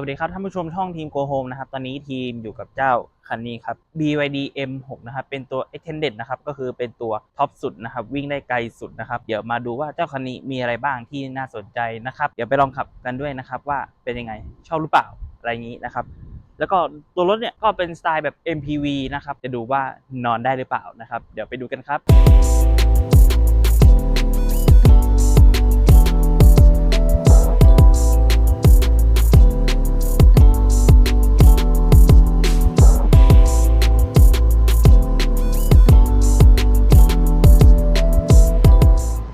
วัสดีครับท่านผู้ชมช่องทีม Go Home นะครับตอนนี้ทีมอยู่กับเจ้าคันนี้ครับ BYD M6 นะครับเป็นตัว Extended นะครับก็คือเป็นตัวท็อปสุดนะครับวิ่งได้ไกลสุดนะครับเดี๋ยวมาดูว่าเจ้าคันนี้มีอะไรบ้างที่น่าสนใจนะครับเดี๋ยวไปลองขับกันด้วยนะครับว่าเป็นยังไงชอบหรือเปล่าอะไรอย่างนี้นะครับแล้วก็ตัวรถเนี่ยก็เป็นสไตล์แบบ MPV นะครับจะดูว่านอนได้หรือเปล่านะครับเดี๋ยวไปดูกันครับ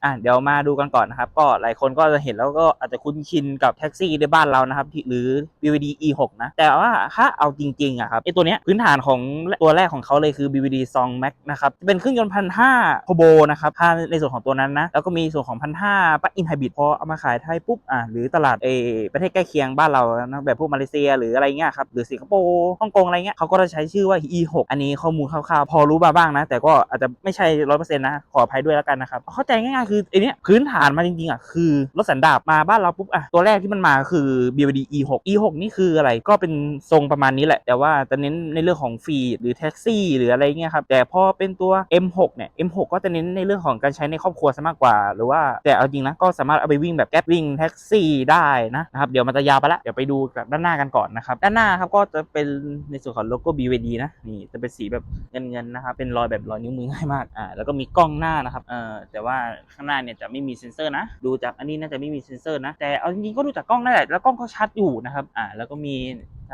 อะเดี๋ยวมาดูกันก่อนนะครับ ก็หลายคนก็จะเห็นแล้วก็อาจจะคุ้นชินกับแท็กซี่ในบ้านเรานะครับหรือ BVD E6 นะ แต่ว่าถ้าเอาจริงๆอะครับไอตัวเนี้ยพื้นฐานของตัวแรกของเขาเลยคือ BVD Song Max นะครับเป็นเครื่องยนต์พันห้าโคโบนะครับถ้าในส่วนของตัวนั้นนะแล้วก็มีส่วนของพันห้าปักอินไฮบริดพอเอามาขายไทยปุ๊บอะหรือตลาดเออประเทศใกล้เคียงบ้านเรานะแบบพวกมาเลเซียหรืออะไรเงี้ยครับหรือสิงคโปร์ฮ่องกงอะไรเงี้ยเขาก็จะใช้ชื่อว่า E6 อันนี้ข้อมูลคร่าวๆพอรู้มาบ้างนะ แต่ก็อาจจะไม่ใช่ร้อยเปอร์เซ็นต์นะขออภัยด้วยแล้วกันนะครับเข้าใจง่ายๆคืือไอเนี้ยพื้นฐานมาจริงๆอะคือรถสันดาปมาบ้านเราปุ๊บอะตัวแรกที่มันมาคือ BYD E6 E6 นี่คืออะไรก็เป็นทรงประมาณนี้แหละ แต่ว่าจะเน้นในเรื่องของฟรีดหรือแท็กซี่ หรืออะไรเงี้ยครับแต่พอเป็นตัว M6 เนี่ย M6 ก็จะเน้นในเรื่องของการใช้ในครอบครัวซะมากกว่า หรือว่าแต่เอาจริงนะก็สามารถเอาไปวิ่งแบบแก๊ปวิ่งแท็กซี่ได้นะนะครับเดี๋ยวมันจะยาวไปละเดี๋ยวไปดูจากด้านหน้ากันก่อนนะครับด้านหน้าครับก็จะเป็นในส่วนของโลโก้ BYD นะนี่จะเป็นสีแบบเงินๆนะครับเป็นรอยแบบรอยนิ้วมือง่ายมากอ่าแล้วก็มีกล้องหน้านะครับเออแต่ว่าข้างหน้าเนี่ยจะไม่มีเซ็นเซอร์นะ ดูจากอันนี้น่าจะไม่มีเซ็นเซอร์นะ แต่เอาจริงๆก็ดูจากกล้องได้แหละแล้วกล้องก็ชัดอยู่นะครับ อ่า แล้วก็มี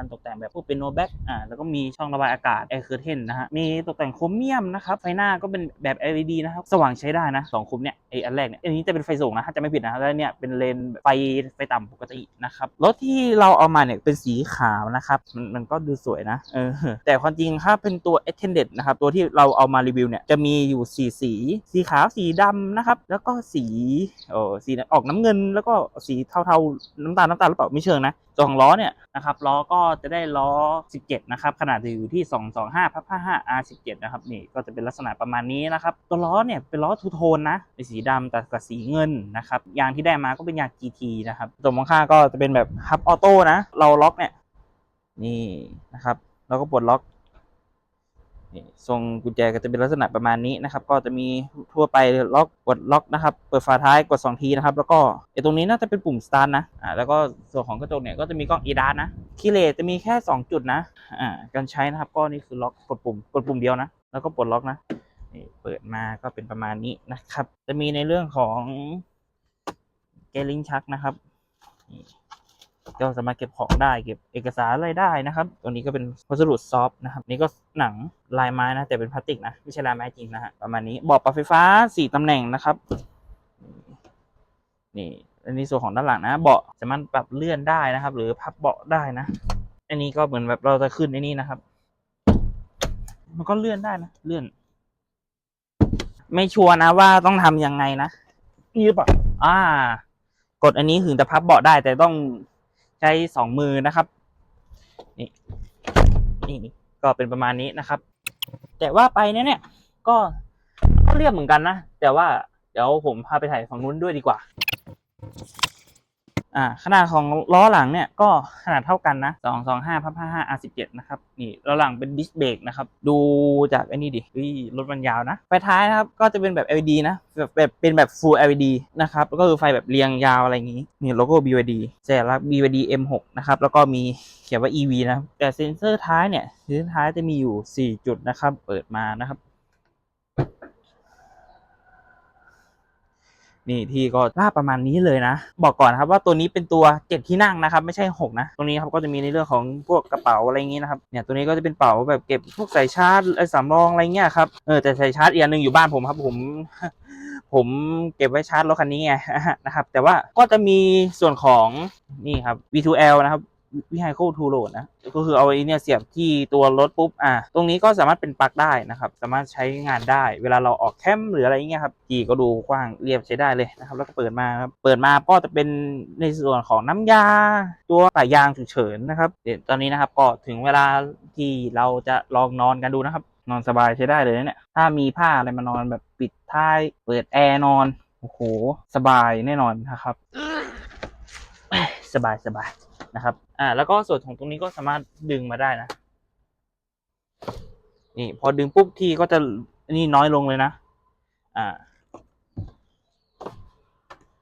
การตกแต่งแบบพวกเป็นโนแบ็กอ่าแล้วก็มีช่องระบายอากาศแอร์เคอร์เทนนะฮะมีตกแต่งโครเมียมนะครับไฟหน้าก็เป็นแบบ LED นะครับสว่างใช้ได้นะสองคุมเนี่ยไออันแรกเนี่ยอันนี้จะเป็นไฟสูงนะจะไม่ผิดนะแล้วเนี่ยเป็นเลนไฟไฟต่ำปกตินะครับรถที่เราเอามาเนี่ยเป็นสีขาวนะครับมันมันก็ดูสวยนะเออแต่ความจริงถ้าเป็นตัว extended นะครับตัวที่เราเอามารีวิวเนี่ยจะมีอยู่สีสีสีขาวสีดำนะครับแล้วก็สีเออสีออกน้ำเงิน แล้วก็สีเทาๆน้ำตาลน้ำตาลหรือเปล่าไม่เชิงนะตัวของล้อเนี่ยนะครับล้อก็จะได้ล้อ 17 นะครับ ขนาดจะอยู่ที่ 225พับ55 R17 นะครับนี่ก็จะเป็นลักษณะประมาณนี้นะครับ ตัวล้อเนี่ยเป็นล้อทูโทนนะเป็นสีดำแต่กับสีเงินนะครับยางที่ได้มาก็เป็นยาง GT นะครับตัวมองค่าก็จะเป็นแบบฮับออโต้นะ เราล็อกเนี่ยนี่นะครับ แล้วก็ปลดล็อก นี่ทรงกุญแจก็จะเป็นลักษณะประมาณนี้นะครับ ก็จะมีทั่วไปล็อกกดล็อกนะครับ เปิดฝาท้ายกด 2 ทีนะครับ แล้วก็ไอ้ตรงนี้น่าจะเป็นปุ่มสตาร์ทนะอ่าแล้วก็ส่วนของกระจกเนี่ยก็จะมีกล้องอีดานะคีย์เลสจะมีแค่ 2 จุดนะอ่าการใช้นะครับก็นี่คือล็อกกดปุ่มกดปุ่มเดียวนะ แล้วก็ปลดล็อกนะนี่เปิดมาก็เป็นประมาณนี้นะครับ จะมีในเรื่องของเกลิงชักนะครับนี่ ก็สามารถเก็บของได้เก็บเอกสารอะไรได้นะครับ ตัวนี้ก็เป็นวัสดุซอฟต์นะครับ นี่ก็หนังลายไม้นะ แต่เป็นพลาสติกนะไม่ใช่ลายไม้จริงนะฮะประมาณนี้เบาะปรับไฟฟ้าสี่ตำแหน่งนะครับ นี่อันนี้ส่วนของด้านหลังนะ เบาะสามารถปรับเลื่อนได้นะครับ หรือพับเบาะได้นะ อันนี้ก็เหมือนแบบเราจะขึ้นในนี่นะครับ มันก็เลื่อนได้นะเลื่อน ไม่ชัวร์นะว่าต้องทำยังไงนะนี่หรือเปล่าอ่า กดอันนี้ถึงจะพับเบาะได้แต่ต้อง ใช้สองมือนะครับนี่นี่ก็เป็นประมาณนี้นะครับ แต่ว่าไปเนี่ยเนี่ยก็ก็เรียบเหมือนกันนะ แต่ว่าเดี๋ยวผมพาไปถ่ายฝั่งนู้นด้วยดีกว่า อ่าขนาดของล้อหลังเนี่ยก็ขนาดเท่ากันนะ2 2 5พับ55 R17 นะครับนี่ล้อหลังเป็นดิสเบรกนะครับดูจากไอ้นี่ดิเฮ้ยรถมันยาวนะไฟท้ายนะครับก็จะเป็นแบบ LED นะแบบแบบเป็นแบบ Full LED นะครับแล้วก็คือไฟแบบเรียงยาวอะไรอย่างนี้นี่โลโก้ BYD สัญลักษณ์ BYD M6 นะครับแล้วก็มีเขียนว่า EV นะแต่เซ็นเซอร์ท้ายเนี่ยเซ็นเซอร์ท้ายจะมีอยู่ 4 จุดนะครับเปิดมานะครับ นี่ที่ก็ลาบประมาณนี้เลยนะ บอกก่อนนครับว่าตัวนี้เป็นตัวเจ็ดที่นั่งนะครับ ไม่ใช่หกนะ ตรงนี้ครับก็จะมีในเรื่องของพวกกระเป๋าอะไรอย่างนี้นะครับเนี่ยตัวนี้ก็จะเป็นเป๋าแบบเก็บพวกสายชาร์จไอ้สำรองอะไรเงี้ยครับเออแต่สายชาร์จอีกอันหนึ่งอยู่บ้านผมครับผมผมเก็บไว้ชาร์จรถคันนี้ไงนะครับ แต่ว่าก็จะมีส่วนของนี่ครับ V2L นะครับ Vehicle to Load นะ ก็คือเอาไอ้เนี่ยเสียบที่ตัวรถปุ๊บ อะตรงนี้ก็สามารถเป็นปลั๊กได้นะครับ สามารถใช้งานได้ เวลาเราออกแคมป์หรืออะไรเงี้ยครับกีก็ดูกว้างเรียบใช้ได้เลยนะครับ แล้วก็เปิดมาครับ เปิดมาก็จะเป็นในส่วนของน้ำยา ตัวสายยางฉุกเฉินนะครับเดี๋ยวตอนนี้นะครับก็ถึงเวลาที่เราจะลองนอนกันดูนะครับ นอนสบายใช้ได้เลยนะเนี่ย ถ้ามีผ้าอะไรมานอนแบบปิดท้าย เปิดแอร์นอน โอ้โห สบายแน่นอนนะครับ สบายสบายนะครับ อ่า แล้วก็ส่วนของตรงนี้ก็สามารถดึงมาได้นะ นี่ พอดึงปุ๊บทีก็จะนี่น้อยลงเลยนะ อ่า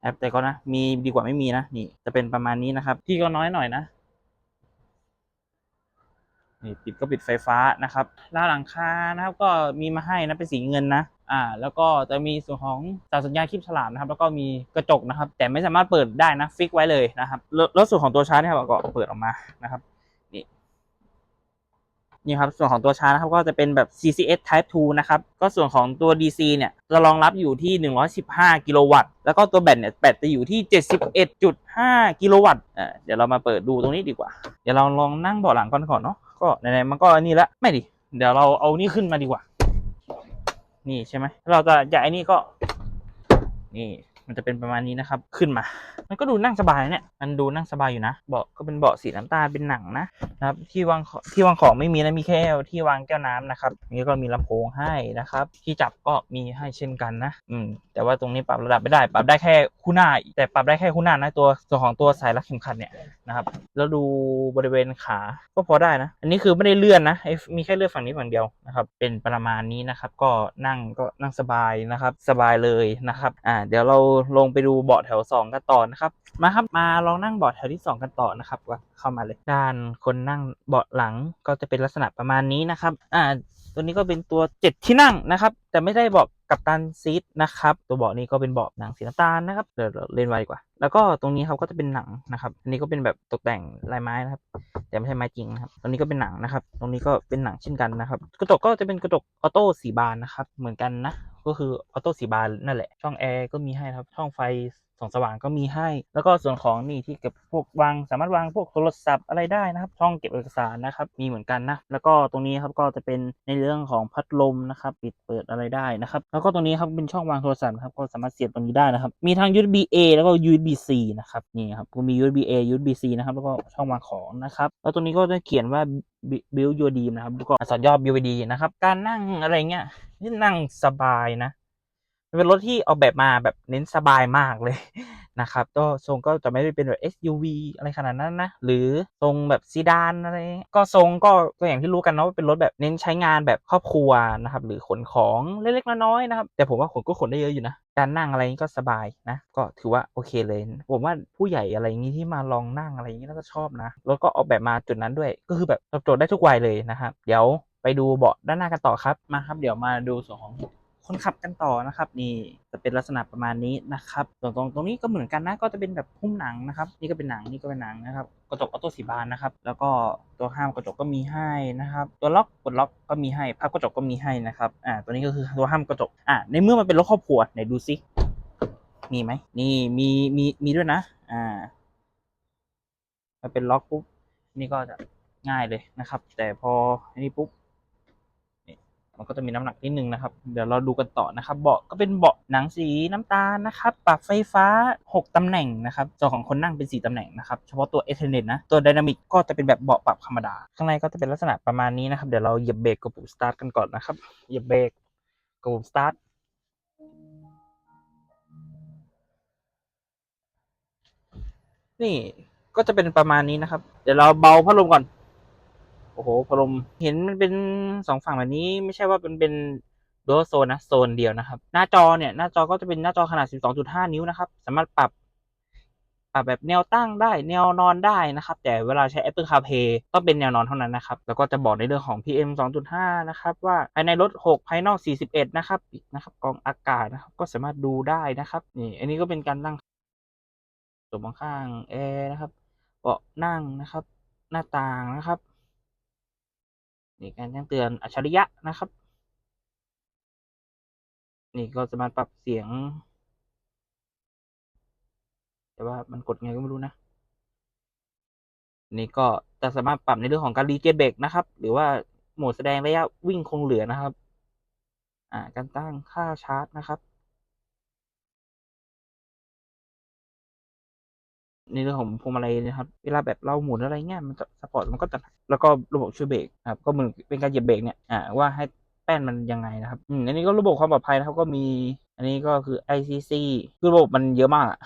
แอปแต่ก็นะ มีดีกว่าไม่มีนะ นี่ จะเป็นประมาณนี้นะครับ ที่ก็น้อยหน่อยนะ นี่ปิดก็ปิดไฟฟ้านะครับล่าหลังคานะครับ ก็มีมาให้นะ เป็นสีเงินนะ อ่าแล้วก็จะมีส่วนของสาสัญญาณคลิปฉลามนะครับ แล้วก็มีกระจกนะครับ แต่ไม่สามารถเปิดได้นะฟิกไว้เลยนะครับแล้วส่วนของตัวชาร์จเนี่ยครับก็เปิดออกมานะครับนี่นี่ครับส่วนของตัวชาร์จนะครับก็จะเป็นแบบ CCS Type 2 นะครับ ก็ส่วนของตัว DC เนี่ยจะรองรับอยู่ที่ 115 กิโลวัตต์ แล้วก็ตัวแบตเนี่ยแบตจะอยู่ที่ 71.5 กิโลวัตต์อ่าเดี๋ยวเรามาเปิดดูตรงนี้ดีกว่า เดี๋ยวเราลองนั่งเบาะหลังก่อนก่อนเนาะก็ไหนๆมันก็อันนี้ละไม่ดิเดี๋ยวเราเอานี่ขึ้นมาดีกว่า นี่ใช่ไหมถ้าเราจะย้ายนี่ก็ นี่ มันจะเป็นประมาณนี้นะครับขึ้นมา มันก็ดูนั่งสบายเนี่ยมันดูนั่งสบายอยู่นะเบาะก็เป็นเบาะสีน้ำตาลเป็นหนังนะนะครับที่วางของที่วางของไม่มีนะมีแค่ที่วางแก้วน้ำนะครับนี่ก็มีลำโพงให้นะครับ ที่จับก็มีให้เช่นกันนะอืมแต่ว่าตรงนี้ปรับระดับไม่ได้ ปรับได้แค่คู่หน้า แต่ปรับได้แค่คู่หน้านะตัวส่วนของตัวสายรัดเข็มขัดเนี่ยนะครับแล้วดูบริเวณขาก็พอได้นะ อันนี้คือไม่ได้เลื่อนนะมีแค่เลื่อนฝั่งนี้ฝั่งเดียวนะครับเป็นประมาณนี้นะครับ ก็นั่งก็นั่งสบายนะครับ สบายเลยนะครับอ่าเดี๋ยวเราลงไปดูเบาะแถวสองกันต่อนะครับ มาครับมาลองนั่งเบาะแถวที่สองกันต่อนะครับว่าเข้ามาเลย ด้านคนนั่งเบาะหลังก็จะเป็นลักษณะประมาณนี้นะครับ อ่า ตัวนี้ก็เป็นตัวเจ็ดที่นั่งนะครับ แต่ไม่ได้เบาะกับตันซีทนะครับ ตัวเบาะนี้ก็เป็นเบาะหนังสีน้ำตาลนะครับเดี๋ยวเราเล่นไว้ดีกว่า แล้วก็ตรงนี้เขาก็จะเป็นหนังนะครับ อันนี้ก็เป็นแบบตกแต่งลายไม้นะครับ แต่ไม่ใช่ไม้จริงนะครับ ตรงนี้ก็เป็นหนังนะครับ ตรงนี้ก็เป็นหนังเช่นกันนะครับ กระจกก็จะเป็นกระจกออโต้สีบานนะครับ เหมือนกันนะ ก็คือออโต้สีบานนั่นแหละ ช่องแอร์ก็มีให้ครับ ช่องไฟส่องสว่างก็มีให้ แล้วก็ส่วนของนี่ที่เก็บพวกวาง สามารถวางพวกโทรศัพท์อะไรได้นะครับ ช่องเก็บเอกสารนะครับ มีเหมือนกันนะ แล้วก็ตรงนี้ครับก็จะเป็นในเรื่องของพัดลมนะครับ ปิดเปิดอะไรได้นะครับ แล้วก็ตรงนี้ครับเป็นช่องวางโทรศัพท์นะครับ ก็สามารถเสียบตรงนี้ได้นะครับ มีทั้ง USB A แล้วก็ USB C นะครับ นี่ครับก็มี USB A USB C นะครับ แล้วก็ช่องวางของนะครับ แล้วตรงนี้ก็จะเขียนว่าบิลยูดีนะครับก็อักษรย่อ BYD นะครับ การนั่งอะไรเงี้ยนี่นั่งสบายนะเป็นรถที่ออกแบบมาแบบเน้นสบายมากเลย นะครับก็ทรงก็จะไม่ได้เป็นแบบ SUV อะไรขนาดนั้นนะ หรือทรงแบบซีดานอะไร ก็ทรงก็ก็อย่างที่รู้กันเนาะเป็นรถแบบเน้นใช้งานแบบครอบครัวนะครับ หรือขนของเล็กๆน้อยๆนะครับ แต่ผมว่าขนก็ขนได้เยอะอยู่นะ การนั่งอะไรนี้ก็สบายนะ ก็ถือว่าโอเคเลย ผมว่าผู้ใหญ่อะไรอย่างนี้ที่มาลองนั่งอะไรอย่างนี้น่าจะชอบนะ รถก็ออกแบบมาจุดนั้นด้วย ก็คือแบบตอบโจทย์ได้ทุกวัยเลยนะครับ เดี๋ยวไปดูเบาะด้านหน้ากันต่อครับ มาครับ เดี๋ยวมาดูส่วนของ คนขับกันต่อนะครับนี่จะเป็นลักษณะประมาณนี้นะครับส่วนตรงตรงนี้ก็เหมือนกันนะก็จะเป็นแบบหุ้มหนังนะครับนี่ก็เป็นหนังนี่ก็เป็นหนังนะครับกระจกออโต้สีบานนะครับแล้วก็ตัวห้ามกระจกก็มีให้นะครับตัวล็อกกดล็อกก็มีให้พับกระจกก็มีให้นะครับอ่าตัวนี้ก็คือตัวห้ามกระจกอ่าในเมื่อมันเป็นรถครอบครัวไหนดูซิมีไหมนี่มีมีมีด้วยนะ อ่ามันเป็นล็อกปุ๊บนี่ก็จะง่ายเลยนะครับ แต่พออันนี้ปุ๊บ มันก็จะมีน้ำหนักนิดนึงนะครับ เดี๋ยวเราดูกันต่อนะครับ เบาะก็เป็นเบาะหนังสีน้ำตาลนะครับ ปรับไฟฟ้า 6ตำแหน่งนะครับส่วนของคนนั่งเป็น 4ตำแหน่งนะครับ เฉพาะตัวเอเทเนนะ ตัวไดนามิกก็จะเป็นแบบเบาะปรับธรรมดา ข้างในก็จะเป็นลักษณะประมาณนี้นะครับ เดี๋ยวเราเหยียบเบรกกับปุ่มสตาร์ทกันก่อนนะครับ เหยียบเบรกกับปุ่มสตาร์ทนี่ก็จะเป็นประมาณนี้นะครับ เดี๋ยวเราเบาพัดลมก่อน อ้โหพัดลมเห็นมันเป็นสองฝั่งแบบนี้ ไม่ใช่ว่าเป็นเป็นดูโซนนะโซนเดียวนะครับ หน้าจอเนี่ยหน้าจอก็จะเป็นหน้าจอขนาด 12.5 นิ้วนะครับ สามารถปรับปรับแบบแนวตั้งได้แนวนอนได้นะครับ แต่เวลาใช้ Apple CarPlay ต้องเป็นแนวนอนเท่านั้นนะครับ แล้วก็จะบอกในเรื่องของ PM 2.5 นะครับ ว่าภายในรถ 6 ภายนอก 41 นะครับนะครับกองอากาศนะครับ ก็สามารถดูได้นะครับนี่อันนี้ก็เป็นการตั้งส่วนข้างแอร์นะครับเบาะนั่งนะครับ หน้าต่างนะครับ นี่การแจ้งเตือนอัจฉริยะนะครับ นี่ก็สามารถปรับเสียง แต่ว่ามันกดไงก็ไม่รู้นะ นี่ก็จะสามารถปรับในเรื่องของการรีเจนเบรกนะครับ หรือว่าโหมดแสดงระยะวิ่งคงเหลือนะครับ อ่า การตั้งค่าชาร์จนะครับ ในเรื่องของพวงมาลัยนะครับ เวลาแบบเราหมุนอะไรเงี้ยมันจะสปอร์ตมันก็จะแล้วก็ระบบช่วยเบรกครับก็เหมือนเป็นการเหยียบเบรกเนี่ยอ่าว่าให้แป้นมันยังไงนะครับอืมอันนี้ก็ระบบความปลอดภัยนะครับก็มี อันนี้ก็คือ ICC คือระบบมันเยอะมากอะ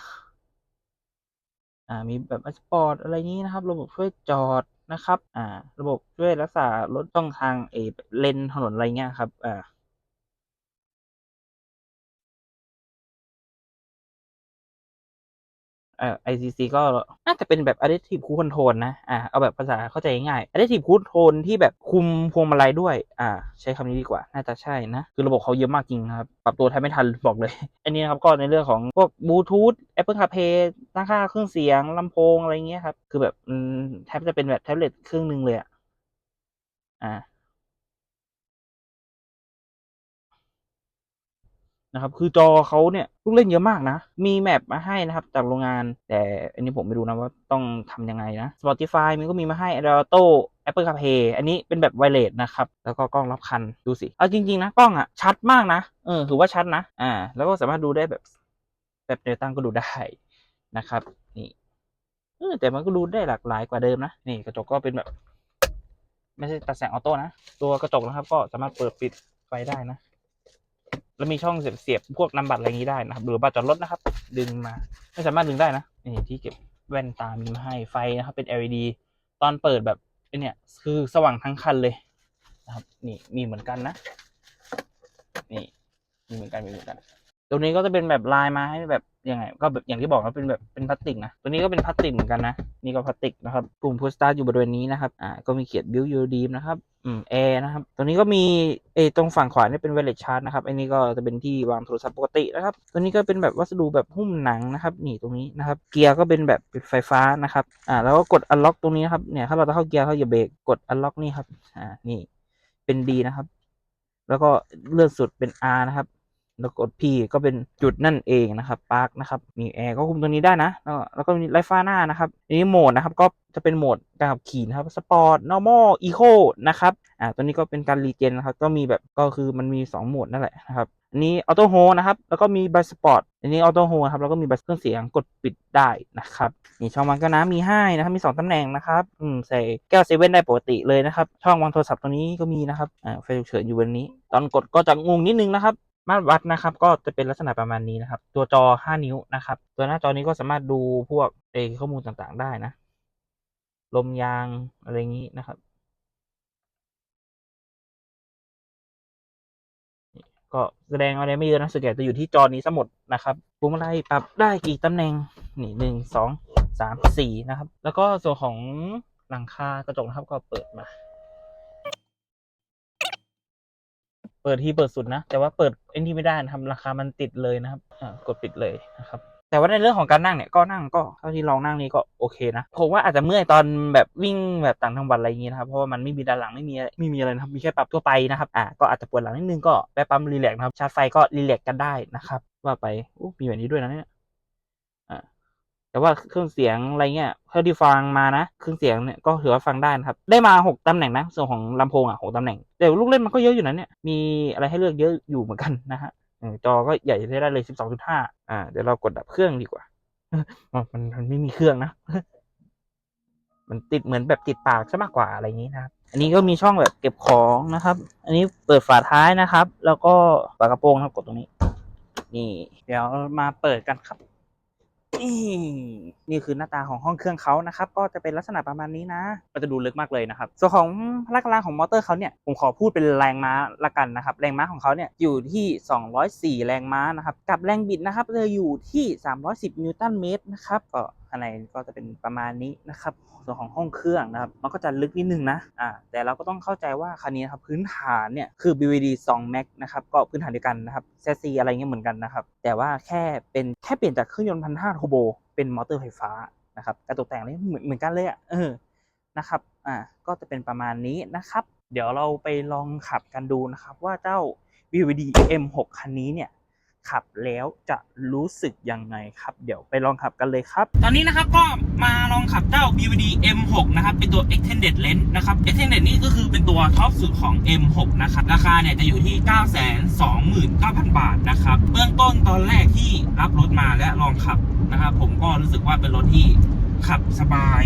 อ่ามีแบบสปอร์ตอะไรนี้นะครับ ระบบช่วยจอดนะครับ อ่า ระบบช่วยรักษารถช่องทางเออเลนถนนอะไรเงี้ยครับ อ่า อ่อ ICC ก็น่าจะเป็นแบบ Adaptive Cruise Control นะ อ่า เอาแบบภาษาเข้าใจง่าย Adaptive Cruise Control ที่แบบคุมพวงมาลัยด้วย อ่า ใช้คำนี้ดีกว่า น่าจะใช่นะ คือระบบเขาเยอะมากจริงครับ ปรับตัวแทบไม่ทันบอกเลย อันนี้นะครับก็ในเรื่องของพวกบลูทูธ Apple CarPlay ตั้งค่าเครื่องเสียงลำโพงอะไรเงี้ยครับ คือแบบแทบจะเป็นแบบแท็บเล็ตเครื่องหนึ่งเลยอะอ่า นะครับ คือจอเขาเนี่ยลูกเล่นเยอะมากนะ มีแมปมาให้นะครับจากโรงงาน แต่อันนี้ผมไม่รู้นะว่าต้องทำยังไงนะ Spotify มันก็มีมาให้ Adorado Apple CarPlay อันนี้เป็นแบบไวเลสนะครับ แล้วก็กล้องรับคันดูสิ เอาจริง ๆ นะ กล้องอะชัดมากนะ เออถือว่าชัดนะ อ่า แล้วก็สามารถดูได้แบบแบบแนตั้งก็ดูได้นะครับ นี่เออแต่มันก็ดูได้หลากหลายกว่าเดิมนะ นี่กระจกก็เป็นแบบ ไม่ใช่ตัดแสงออโต้นะ ตัวกระจกนะครับ ก็สามารถเปิดปิดไฟได้นะ แล้วมีช่องเสียบเสียบพวกนำบัตรอะไรอย่างนี้ได้นะครับหรือบัตรจอดรถนะครับ ดึงมาไม่สามารถดึงได้นะนี่ที่เก็บแว่นตามีมาให้ไฟนะครับ เป็น LED ตอนเปิดแบบไอ้เนี่ยคือสว่างทั้งคันเลยนะครับ นี่มีเหมือนกันนะนี่มีเหมือนกันมีเหมือนกันตัวนี้ก็จะเป็นแบบลายมาให้แบบ ยังไง ก็แบบอย่างที่บอกนะเป็นแบบเป็นพลาสติกนะ ตัวนี้ก็เป็นพลาสติกเหมือนกันนะ นี่ก็พลาสติกนะครับปุ่มพุชสตาร์อยู่บริเวณนี้นะครับ อ่า ก็มีเขียน build your dream นะครับ อืมแอร์นะครับ ตัวนี้ก็มีเออตรงฝั่งขวาเนี่ยเป็น wireless charge นะครับ อันนี้ก็จะเป็นที่วางโทรศัพท์ปกตินะครับ ตัวนี้ก็เป็นแบบวัสดุแบบหุ้มหนังนะครับ นี่ตรงนี้นะครับ เกียร์ก็เป็นแบบป็นไฟฟ้านะครับ อ่า แล้วก็กด unlock ตรงนี้นะครับ เนี่ย ถ้าเราจะเข้าเกียร์เข้าอย่าเบรก กด unlock นี่ครับ อ่า นี่ เป็น D นะครับ แล้วก็เลื่อนสุดเป็น R นะครับ แล้วกด P ก็เป็นจุดนั่นเองนะครับปาร์กนะครับ มีแอร์ก็คุมตัวนี้ได้นะ แล้วแล้วก็มีไลฟ์ฟ้าหน้านะครับอันนี้โหมดนะครับก็จะเป็นโหมดการขับขี่นะครับสปอร์ต normal eco นะครับอ่าตัวนี้ก็เป็นการรีเจนนะครับ ก็มีแบบก็คือมันมี 2 โหมดนั่นแหละนะครับอันนี้ออโต้โฮนะครับ แล้วก็มีบัสสปอร์ตอันนี้ออโต้โฮครับแล้วก็มีบัสเครื่องเสียงกดปิดได้นะครับนี่ช่องวางแก้วน้ำมีให้นะครับมี 2ตำแหน่งนะครับอืมใส่แก้วเซเว่นได้ปกติเลยนะครับ ช่องวางโทรศัพท์ตรงนี้ก็มีนะครับอ่าไฟฉุกเฉินอยู่บนนี้ ตอนกดก็จะงงนิดนึงนะครับ มาตรวัดนะครับก็จะเป็นลักษณะประมาณนี้นะครับ ตัวจอ 5 นิ้วนะครับ ตัวหน้าจอนี้ก็สามารถดูพวกเอข้อมูลต่างๆ ได้นะ ลมยางอะไรอย่างนี้นะครับ ก็แสดงอะไรไม่เยอะนะส่วนใหญ่จะอยู่ที่จอนี้ซะหมดนะครับพวงมาลัยปรับได้กี่ตำแหน่งนี่หนึ่งสองสามสี่นะครับ แล้วก็ส่วนของหลังคากระจกนะครับก็เปิดมา เปิดที่เปิดสุดนะ แต่ว่าเปิดไอ้นี่ไม่ได้ทำราคามันติดเลยนะครับกดปิดเลยนะครับ แต่ว่าในเรื่องของการนั่งเนี่ยก็นั่งก็เท่าที่ลองนั่งนี่ก็โอเคนะผมว่าอาจจะเมื่อยตอนแบบวิ่งแบบต่างจังหวัดอะไรอย่างงี้นะครับเพราะว่ามันไม่มีด้านหลังไม่มีไม่มีอะไรนะครับมีแค่ปรับทั่วไปนะครับอ่าก็อาจจะปวดหลังนิดนึงก็แปะปั๊มรีแลกซ์นะครับชาร์จไฟก็รีแลกซ์กันได้นะครับว่าไปอู้มีแบบนี้ด้วยนะเนี่ย แต่ว่าเครื่องเสียงอะไรเงี้ยเท่าที่ฟังมานะเครื่องเสียงเนี่ยก็ถือว่าฟังได้นะครับ ได้มาหกตำแหน่งนะส่วนของลำโพงอะหกตำแหน่ง แต่ลูกเล่นมันก็เยอะอยู่นะเนี่ยมีอะไรให้เลือกเยอะอยู่เหมือนกันนะฮะจอก็ใหญ่ได้เลยสิบสองจุดห้าอ่า เดี๋ยวเรากดดับเครื่องดีกว่า มันมันไม่มีเครื่องนะ มันติดเหมือนแบบติดปากซะมากกว่าอะไรอย่างนี้นะครับ อันนี้ก็มีช่องแบบเก็บของนะครับ อันนี้เปิดฝาท้ายนะครับ แล้วก็ฝากระโปรงนะครับกดตรงนี้ นี่ เดี๋ยวมาเปิดกันครับ นี่นี่คือหน้าตาของห้องเครื่องเขานะครับ ก็จะเป็นลักษณะประมาณนี้นะก็จะดูลึกมากเลยนะครับ ส่วนของพละกำลังของมอเตอร์เขาเนี่ยผมขอพูดเป็นแรงม้าละกันนะครับ แรงม้าของเขาเนี่ยอยู่ที่ 204 แรงม้านะครับ กับแรงบิดนะครับจะอยู่ที่ 310 นิวตันเมตรนะครับก็ ข้างในก็จะเป็นประมาณนี้นะครับ ส่วนของห้องเครื่องนะครับ มันก็จะลึกนิดนึงนะอ่าแต่เราก็ต้องเข้าใจว่าคันนี้นะครับพื้นฐานเนี่ยคือ BVD 2 Max นะครับก็พื้นฐานเดียวกันนะครับแซซีอะไรเงี้ยเหมือนกันนะครับ แต่ว่าแค่เป็นแค่เปลี่ยนจากเครื่องยนต์พันห้าโทโบเป็นมอเตอร์ไฟฟ้านะครับการตกแต่งนี่เหมือนเหมือนกันเลยอะเออนะครับอ่าก็จะเป็นประมาณนี้นะครับ เดี๋ยวเราไปลองขับกันดูนะครับว่าเจ้า BVD M6 คันนี้เนี่ย ขับแล้วจะรู้สึกยังไงครับ เดี๋ยวไปลองขับกันเลยครับ ตอนนี้นะครับก็มาลองขับเจ้า BVD M6 นะครับ เป็นตัว Extended Range นะครับ Extended นี่ก็คือเป็นตัวท็อปสุดของ M6 นะครับ ราคาเนี่ยจะอยู่ที่ 929,000 บาทนะครับ เบื้องต้นตอนแรกที่รับรถมาและลองขับนะครับผมก็รู้สึกว่าเป็นรถที่ขับสบาย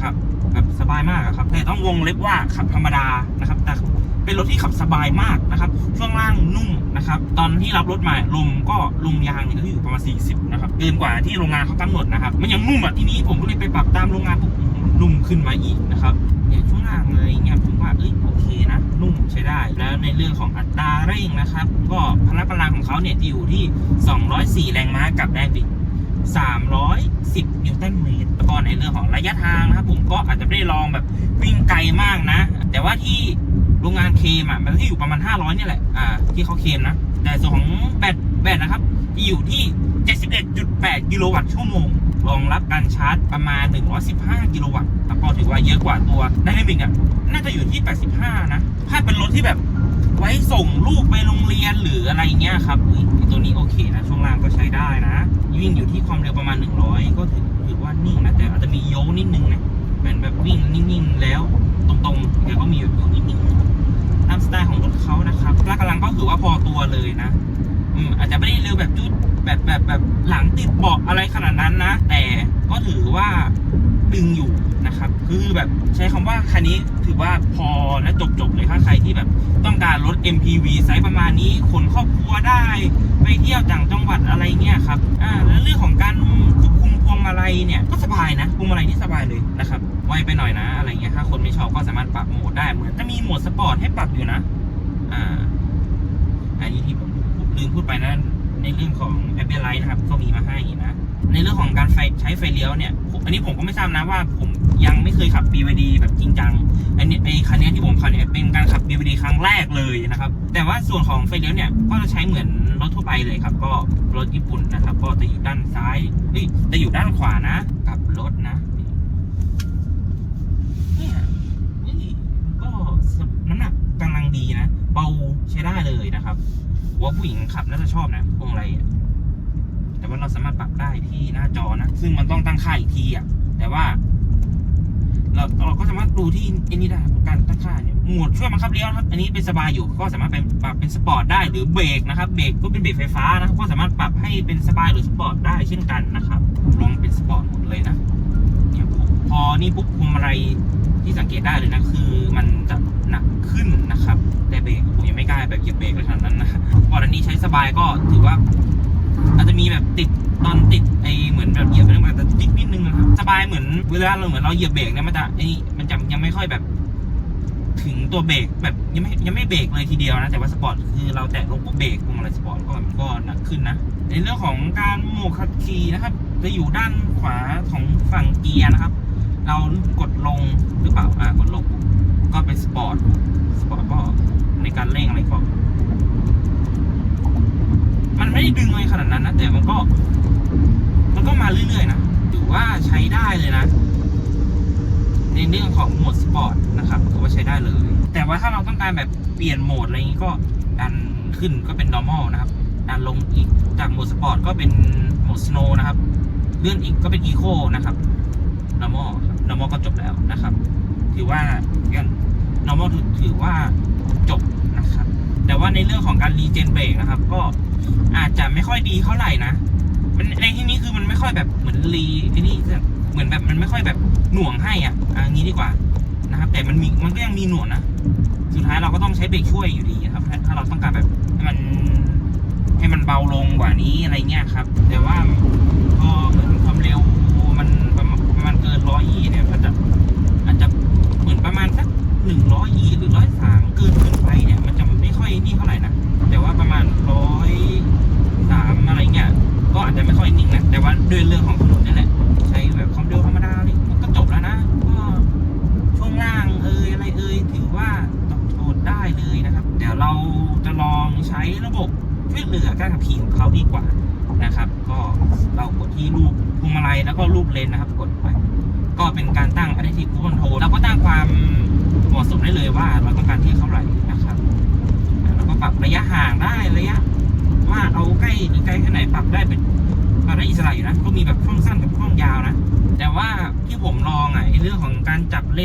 ครับแบบสบายมากครับแต่ต้องวงเล็บว่าขับธรรมดานะครับแต่ เป็นรถที่ขับสบายมากนะครับ ช่วงล่างนุ่มนะครับ ตอนที่รับรถมาลมก็ลมยางเนี่ยก็อยู่ประมาณ 40 นะครับ เกินกว่าที่โรงงานเขากำหนดนะครับ มันยังนุ่มอะ ทีนี้ผมก็เลยไปปรับตามโรงงานปุ๊บนุ่มขึ้นมาอีกนะครับเนี่ยช่วงล่างเลยเนี่ยผมว่าเอ้ยโอเคนะ นุ่มใช้ได้ แล้วในเรื่องของอัตราเร่งนะครับ ก็พละกำลังของเขาเนี่ยจะอยู่ที่ 204 แรงม้ากับแรงบิด310 นิวตันเมตรแล้วก็ในเรื่องของระยะทางนะครับผมก็อาจจะไม่ได้ลองแบบวิ่งไกลมากนะ แต่ว่าที่ โรงงานเคมอะมันที่อยู่ประมาณ 500เนี่ยแหละอ่าที่เขาเคมนะแต่ส่วนของแบตแบตนะครับที่อยู่ที่ 71.8 กิโลวัตต์ชั่วโมงรองรับการชาร์จประมาณ 115 กิโลวัตต์แต่ก็ถือว่าเยอะกว่าตัวไดนามิกอะน่าจะอยู่ที่ 85 นะ ถ้าเป็นรถที่แบบไว้ส่งลูกไปโรงเรียนหรืออะไรเงี้ยครับอุ๊ยตัวนี้โอเคนะ ช่วงล่างก็ใช้ได้นะ วิ่งอยู่ที่ความเร็วประมาณ 100 ก็ถือถือว่านิ่งนะ แต่อาจจะมีโยนิดนึงนะเหมือนแบบวิ่งนิ่งๆแล้ว ตรงๆเดี๋ยวก็มีแบบโยนิ่งๆ ตามสไตล์ของรถเขานะครับละกำลังก็ถือว่าพอตัวเลยนะ อืมอาจจะไม่ได้เร็วแบบจุดแบบแบบแบบหลังติดเบาะอะไรขนาดนั้นนะ แต่ก็ถือว่าดึงอยู่นะครับ คือแบบใช้คำว่าคันนี้ถือว่าพอและจบจบๆเลยถ้าใครที่แบบต้องการรถ MPV ไซส์ประมาณนี้ขนครอบครัวได้ ไปเที่ยวต่างจังหวัดอะไรเงี้ย ลัยเนี่ยก็สบายนะพวงมาลัยนี่สบายเลยนะครับไวไปหน่อยนะอะไรเงี้ยถ้าคนไม่ชอบก็สามารถปรับโหมดได้เหมือนจะมีโหมดสปอร์ตให้ปรับอยู่นะ อ่า อันนี้ที่ผมลืมพูดไปนะในเรื่องของแอปเปิลไลท์นะครับก็มีมาให้นะในเรื่องของการไฟใช้ไฟเลี้ยวเนี่ย อันนี้ผมก็ไม่ทราบนะว่าผมยังไม่เคยขับ BYD แบบจริงจัง อันนี้ไอ้คันนี้ที่ผมขับเนี่ยเป็นการขับ BYD ครั้งแรกเลยนะครับ แต่ว่าส่วนของไฟเลี้ยวเนี่ยก็จะใช้เหมือน รถทั่วไปเลยครับ ก็รถญี่ปุ่นนะครับ ก็จะอยู่ด้านซ้ายเอ้ยจะอยู่ด้านขวานะกับรถนะเนี่ยก็น้ำหนักกำลังดีนะ เบาใช้ได้เลยนะครับว่าผู้หญิงขับน่าจะชอบนะพวงมาลัยอะแต่ว่าเราสามารถปรับได้ที่หน้าจอนะ ซึ่งมันต้องตั้งค่าอีกทีอะแต่ว่า เราเราก็สามารถดูที่อ้นี่ได้การตั้งค่าเนี่ยหมดช่วยบังคับเลี้ยวครับ อันนี้เป็นสบายอยู่ก็สามารถเป็นปรับเป็นสปอร์ตได้หรือเบรกนะครับเบรกก็เป็นเบรกไฟฟ้านะครับก็สามารถปรับให้เป็นสบายหรือสปอร์ตได้เช่นกันนะครับลองเป็นสปอร์ตหมดเลยนะเนี่ยพอนี่ปุ๊บพวงมาลัยที่สังเกตได้เลยนะคือมันจะหนักขึ้นนะครับ แต่เบรกผมยังไม่กล้าแบบเหยียบเบรกเลยขนาดนั้นนะพออันนี้ใช้สบายก็ถือว่า อาจจะมีแบบติดตอนติดไอเหมือนแบบเหยียบไปแล้วมันจะติดนิดนึงนะครับสบายเหมือนเวลาเราเหมือนเราเหยียบเบรกเนี่ยมันจะไอมันจะยังไม่ค่อยแบบ ถึงตัวเบรกแบบยังไม่ยังไม่เบรกเลยทีเดียวนะแต่ว่าสปอร์ตคือเราแตะลงปุ๊บเบรกพวงมาลัยสปอร์ตก็มันก็หนักขึ้นนะในเรื่องของการโหมดขับขี่นะครับ จะอยู่ด้านขวาของฝั่งเกียร์นะครับ เรากดลงหรือเปล่าอ่ากดลงก็เป็นสปอร์ตสปอร์ตก็ในการเร่งอะไรก็ มันไม่ได้ดึงเลยขนาดนั้นนะแต่มันก็ มันก็มาเรื่อยๆนะถือว่าใช้ได้เลยนะ ในเรื่องของโหมดสปอร์ตนะครับถือว่าใช้ได้เลย แต่ว่าถ้าเราต้องการแบบเปลี่ยนโหมดอะไรอย่างนี้ก็ดันขึ้นก็เป็น normal นะครับดันลงอีกจากโหมดสปอร์ตก็เป็นโหมด snow นะครับ เลื่อนอีกก็เป็น eco นะครับ normal ครับ normal ก็จบแล้วนะครับ ถือว่ากัน normal ถือว่าจบนะครับ แต่ว่าในเรื่องของการรีเจนเบรกนะครับ ก็ อาจจะไม่ค่อยดีเท่าไหร่นะมันในที่นี้คือมันไม่ค่อยแบบเหมือนรีไอ้นี่เหมือนแบบมันไม่ค่อยแบบหน่วงให้อะอะอย่างนี้ดีกว่านะครับ แต่มันมีมันก็ยังมีหน่วงนะสุดท้ายเราก็ต้องใช้เบรกช่วยอยู่ดีนะครับ ถ้าเราต้องการแบบให้มันให้มันเบาลงกว่านี้อะไรเงี้ยครับ แต่ว่าพอเหมือนความเร็วมันประมาณประมาณเกินร้อยยี่เนี่ยมันจะอาจจะเหมือนประมาณสักหนึ่งร้อยยี่หรือร้อยสามเกินขึ้นไปเนี่ย มันจะไม่ค่อยนี่เท่าไหร่นะ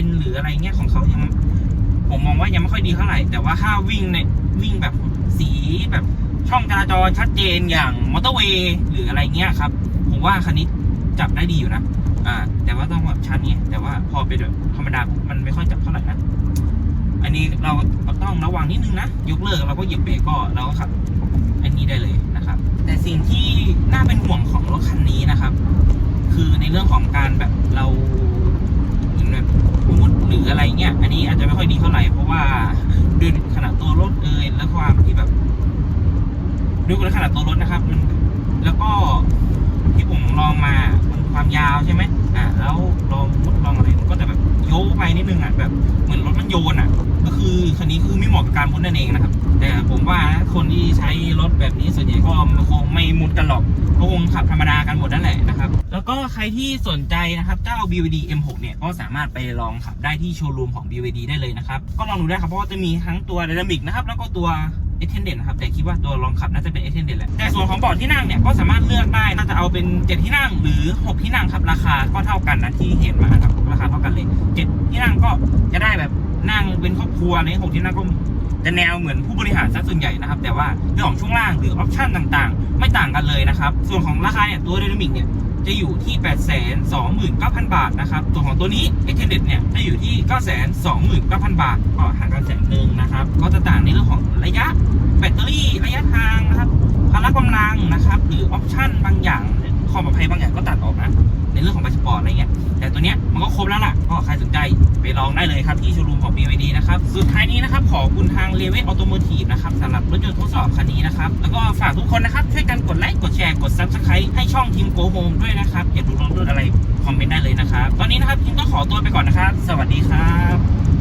นหรืออะไรเงี้ยของเขายังผมมองว่ายังไม่ค่อยดีเท่าไหร่ แต่ว่าถ้าวิ่งในวิ่งแบบสีแบบช่องจราจรชัดเจนอย่างมอเตอร์เวย์หรืออะไรเงี้ยครับ ผมว่าคันนี้จับได้ดีอยู่นะอ่า แต่ว่าต้องแบบชัดไงแต่ว่าพอไปแบบธรรมดามันไม่ค่อยจับเท่าไหร่นะออันนี้เราต้องระวังนิดนึงนะยกเลิกเราก็เหยียบเบรกก็เราก็ขับอันนี้ได้เลยนะครับ แต่สิ่งที่น่าเป็นห่วงของรถคันนี้นะครับ คือในเรื่องของการแบบเราเหมือนแบบมุด หรืออะไรเงี้ย อันนี้อาจจะไม่ค่อยดีเท่าไหร่เพราะว่าด้วยขนาดตัวรถเอยและความที่แบบด้วยขนาดตัวรถนะครับมันแล้วก็ที่ผมลองมามันความยาวใช่ไหมอ่าแล้วลองมุดลองอะไรมันก็จะแบบโยกไปนิดนึงอะแบบเหมือนรถมันโยนอะ ก็คือคันนี้คือไม่เหมาะกับการมุดนั่นเองนะครับ แต่ผมว่าคนที่ใช้รถแบบนี้ส่วนใหญ่ก็คงไม่มุดกันหรอกก็คงขับธรรมดากันหมดนั่นแหละนะครับ แล้วก็ใครที่สนใจนะครับเจ้า BVD M6 เนี่ยก็สามารถไปลองขับได้ที่โชว์รูมของ BVD ได้เลยนะครับ ก็ลองดูได้ครับเพราะว่าจะมีทั้งตัว Dynamic นะครับ แล้วก็ตัว a t t e n d a n t นะครับ แต่คิดว่าตัวลองขับน่าจะเป็น a t t e n d a n t แหละ แต่ส่วนของเบาะที่นั่งเนี่ยก็สามารถเลือกได้น่าจะเอาเป็น 7 ที่นั่งหรือ 6 ที่นั่งครับ ราคาก็เท่ากันนะที่เห็นมาครับราคาเท่ากันเลย 7 ที่นั่งก็จะได้แบบนั่งเป็นครอบครัวใน6ที่นั่งก็จะแนวเหมือนผู้บริหารซะส่วนใหญ่นะครับ แต่ว่าเรื่องของช่วงล่างหรือออปชั่นต่างๆ ไม่ต่างกันเลยนะครับ ส่วนของราคาเนี่ยตัว Dynamic เนี่ย จะอยู่ที่ 8 2 9 0 0 0 บาทนะครับ ตัวของตัวนี้ e x t e n d e d เนี่ยจะอยู่ที่ 9 2 9 0 0 0 บาท ก็ห่างกันแสนหนึ่งนะครับ ก็จะต่างในเรื่องของระยะแบตเตอรี่ระยะทางนะครับพละกำลังนะครับ หรือออปชั่นบางอย่างความปลอดภัยบางอย่างก็ตัดออกนะ ในเรื่องของบัสปอร์ตอะไรเงี้ยแต่ตัวเนี้ยมันก็ครบแล้วล่ะก็ใครสนใจไปลองได้เลยครับที่โชว์รูมของ BYD นะครับ สุดท้ายนี้นะครับขอบคุณทางเลเวนออโตมอทีฟนะครับสำหรับรถยนต์ทดสอบคันนี้นะครับ แล้วก็ฝากทุกคนนะครับ ช่วยกันกดไลค์กดแชร์กดซับสไครต์ให้ช่องทีมโกโฮมด้วยนะครับอยากดูรถรุ่นอะไรคอมเมนต์ได้เลยนะครับตอนนี้นะครับทีมก็ขอตัวไปก่อนนะครับ สวัสดีครับ